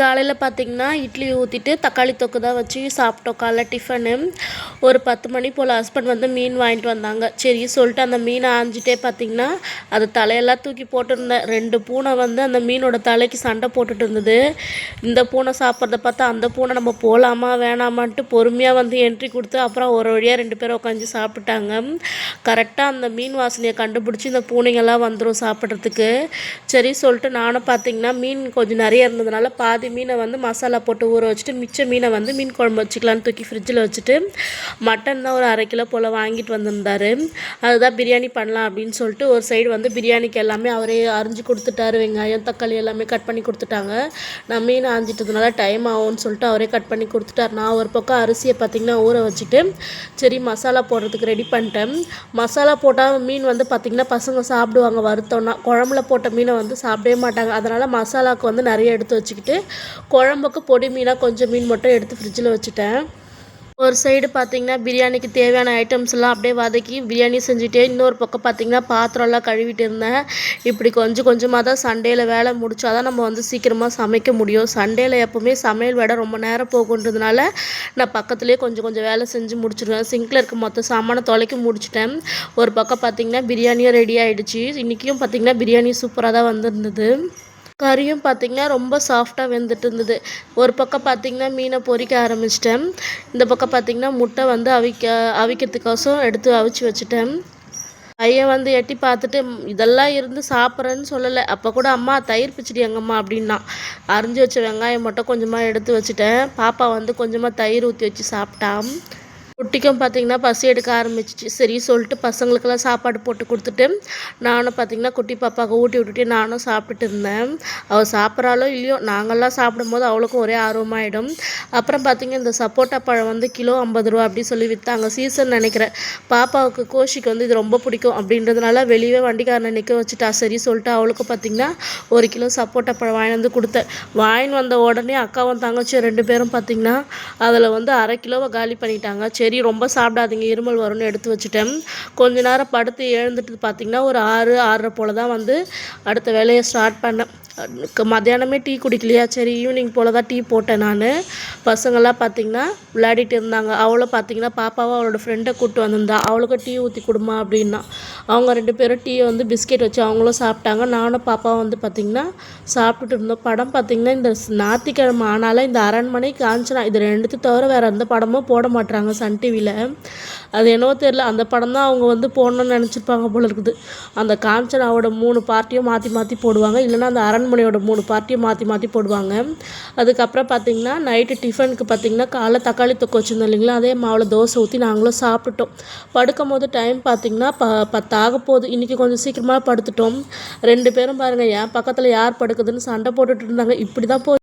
காலையில் பார்த்தீங்கன்னா இட்லி ஊற்றிட்டு தக்காளி தொக்கு தான் வச்சு சாப்பிட்டோம். காலைல டிஃபனு ஒரு பத்து மணி போல் ஹஸ்பண்ட் வந்து மீன் வாங்கிட்டு வந்தாங்க. சரி சொல்லிட்டு அந்த மீனை ஆஞ்சிட்டே பார்த்தீங்கன்னா அது தலையெல்லாம் தூக்கி போட்டிருந்தேன். ரெண்டு பூனை வந்து அந்த மீனோட தலைக்கு சண்டை போட்டுட்டு இருந்தது. இந்த பூனை சாப்பிட்றத பார்த்தா அந்த பூனை நம்ம போகலாமா வேணாமான்ட்டு பொறுமையாக வந்து என்ட்ரி கொடுத்து அப்புறம் ஒரு வழியாக ரெண்டு பேரும் உட்காந்து சாப்பிட்டாங்க. கரெக்டாக அந்த மீன் வாசனையை கண்டுபிடிச்சி இந்த பூனைங்கெல்லாம் வந்துடும் சாப்பிட்றதுக்கு. சரி சொல்லிட்டு நானும் பார்த்தீங்கன்னா மீன் கொஞ்சம் நிறைய இருந்ததுனால பாதி மீனை வந்து மசாலா போட்டு ஊற வச்சுட்டு மிச்ச மீனை வந்து மீன் குழம்பு வச்சுக்கலான்னு தூக்கி ஃப்ரிட்ஜில் வச்சுட்டு மட்டன் தான் ஒரு அரை கிலோ போல் வாங்கிட்டு வந்திருந்தார். அதுதான் பிரியாணி பண்ணலாம் அப்படின்னு சொல்லிட்டு ஒரு சைடு வந்து பிரியாணிக்கு எல்லாமே அவரே அரிஞ்சு கொடுத்துட்டாரு. வெங்காயம் தக்காளி எல்லாமே கட் பண்ணி கொடுத்துட்டாங்க. நான் மீன் ஆஞ்சிட்டதுனால டைம் ஆகும்னு சொல்லிட்டு அவரே கட் பண்ணி கொடுத்துட்டார். நான் ஒரு பக்கம் அரிசியை பார்த்திங்கன்னா ஊற வச்சுட்டு சரி மசாலா போடுறதுக்கு ரெடி பண்ணிட்டேன். மசாலா போட்டால் மீன் வந்து பார்த்திங்கன்னா பசங்க சாப்பிடுவாங்க வருத்தம்னா. குழம்புல போட்ட மீனை வந்து சாப்பிடவே மாட்டாங்க. அதனால் மசாலாவுக்கு வந்து நிறைய எடுத்து வச்சுக்கிட்டு குழம்புக்கு பொடி மீனாக கொஞ்சம் மீன் மட்டும் எடுத்து ஃப்ரிட்ஜில் வச்சுட்டேன். ஒரு சைடு பார்த்திங்கன்னா பிரியாணிக்கு தேவையான ஐட்டம்ஸ் எல்லாம் அப்படியே வதக்கி பிரியாணி செஞ்சுட்டே இன்னொரு பக்கம் பார்த்திங்கன்னா பாத்திரம்லாம் கழுவிட்டு இருந்தேன். இப்படி கொஞ்சம் கொஞ்சமாக தான் சண்டேயில் வேலை முடிச்சா தான் நம்ம வந்து சீக்கிரமாக சமைக்க முடியும். சண்டேயில் எப்போவுமே சமையல் வேலை ரொம்ப நேரம் போகுன்றதுனால நான் பக்கத்துலேயே கொஞ்சம் கொஞ்சம் வேலை செஞ்சு முடிச்சிடுவேன் சிங்கில் இருக்க மொத்த சாமானை தொலைக்கி முடிச்சிட்டேன். ஒரு பக்கம் பார்த்தீங்கன்னா பிரியாணியும் ரெடி ஆகிடுச்சு இன்றைக்கியும் பார்த்தீங்கன்னா பிரியாணி சூப்பராக தான் வந்திருந்தது. கறியும் பார்த்திங்கன்னா ரொம்ப சாஃப்டாக வெந்துட்டு இருந்தது ஒரு பக்கம் பார்த்திங்கன்னா மீனை பொறிக்க ஆரம்பிச்சிட்டேன். இந்த பக்கம் பார்த்திங்கன்னா முட்டை வந்து அவிக்க அவிக்கிறதுக்கோசம் எடுத்து அவிச்சு வச்சுட்டேன். பையன் வந்து எட்டி பார்த்துட்டு இதெல்லாம் இருந்து சாப்பிட்றேன்னு சொல்லலை. அப்போ கூட அம்மா தயிர் பிச்சிடி எங்கம்மா? அப்படின்னா. அரிஞ்சு வச்ச வெங்காயம் மட்டும் கொஞ்சமாக எடுத்து வச்சுட்டேன். பாப்பா வந்து கொஞ்சமாக தயிர் ஊற்றி வச்சு சாப்பிட்டான் குட்டிக்கும் பார்த்திங்கன்னா பசி எடுக்க ஆரம்பிச்சிச்சு. சரி சொல்லிட்டு பசங்களுக்கெல்லாம் சாப்பாடு போட்டு கொடுத்துட்டு நானும் பார்த்திங்கன்னா குட்டி பாப்பாவுக்கு ஊட்டி விட்டுட்டு நானும் சாப்பிட்டுட்டு இருந்தேன். அவள் சாப்பிட்றாலோ இல்லையோ நாங்கள்லாம் சாப்பிடும்போது அவளுக்கும் ஒரே ஆர்வமாயிடும். அப்புறம் பார்த்திங்கன்னா இந்த சப்போட்டா பழம் வந்து கிலோ ஐம்பது ரூபா அப்படின்னு சொல்லி விற்றாங்க சீசன் நினைக்கிறேன். பாப்பாவுக்கு கோஷிக்கு வந்து இது ரொம்ப பிடிக்கும் அப்படின்றதுனால வெளியே வண்டிக்காரனை நிற்க வச்சுட்டா. சரி சொல்லிட்டு அவளுக்கு பார்த்திங்கன்னா ஒரு கிலோ சப்போட்டா பழம் வாங்கி வந்து கொடுத்தேன். வாங்கி வந்த உடனே அக்காவும் தங்கச்சியும் ரெண்டு பேரும் பார்த்திங்கன்னா அதில் வந்து அரை கிலோவை காலி பண்ணிட்டாங்க. சரி ரொம்ப சாப்பிடாதீங்க இருமல் வரும்னு எடுத்து வச்சுட்டேன். கொஞ்ச நேரம் படுத்து எழுந்துட்டு பார்த்திங்கன்னா ஒரு ஆறு ஆறரை போல் தான் வந்து அடுத்த வேலையை ஸ்டார்ட் பண்ணேன். மத்தியானமே டீ குடிக்கலையா? சரி ஈவினிங் போல் தான் டீ போட்டேன் நான். பசங்கள்லாம் பார்த்திங்கன்னா விளையாடிட்டு இருந்தாங்க. அவளும் பார்த்திங்கன்னா பாப்பாவும் அவளோட ஃப்ரெண்டை கூப்பிட்டு வந்திருந்தா. அவளுக்கும் டீ ஊற்றி கொடுமா அப்படின்னா. அவங்க ரெண்டு பேரும் டீயை வந்து பிஸ்கெட் வச்சு அவங்களும் சாப்பிட்டாங்க. நானும் பாப்பாவும் வந்து பார்த்திங்கன்னா சாப்பிட்டுட்டு இருந்தோம். படம் பார்த்திங்கன்னா இந்த ஞாயிற்றுக்கிழமை ஆனாலும் இந்த அரண்மனை காஞ்சனா இது ரெண்டுத்து தவிர வேறு எந்த படமும் போட மாட்டுறாங்க சன் டிவியில் அது என்னவோ தெரில அந்த படம் தான் அவங்க வந்து போடணும்னு நினச்சிருப்பாங்க போல இருக்குது. அந்த காஞ்சனாவோட மூணு பார்ட்டியும் மாற்றி மாற்றி போடுவாங்க. இல்லைன்னா அந்த அரண்மனையோட மூணு பார்ட்டியை மாற்றி மாற்றி போடுவாங்க. அதுக்கப்புறம் பார்த்திங்கன்னா நைட்டு டிஃபனுக்கு பார்த்திங்கன்னா காலைல தக்காளி தொக்கு வச்சுருந்தோம் இல்லைங்களா? அதே மாவில் தோசை ஊற்றி நாங்களும் சாப்பிட்டுட்டோம் படுக்கும் போது டைம் பார்த்திங்கன்னா ப பத்தாக போகுது. இன்றைக்கி கொஞ்சம் சீக்கிரமாக படுத்துட்டோம். ரெண்டு பேரும் பாருங்கள் என் பக்கத்தில் யார் படுக்குதுன்னு சண்டை போட்டுட்டு இருந்தாங்க. இப்படி தான் போ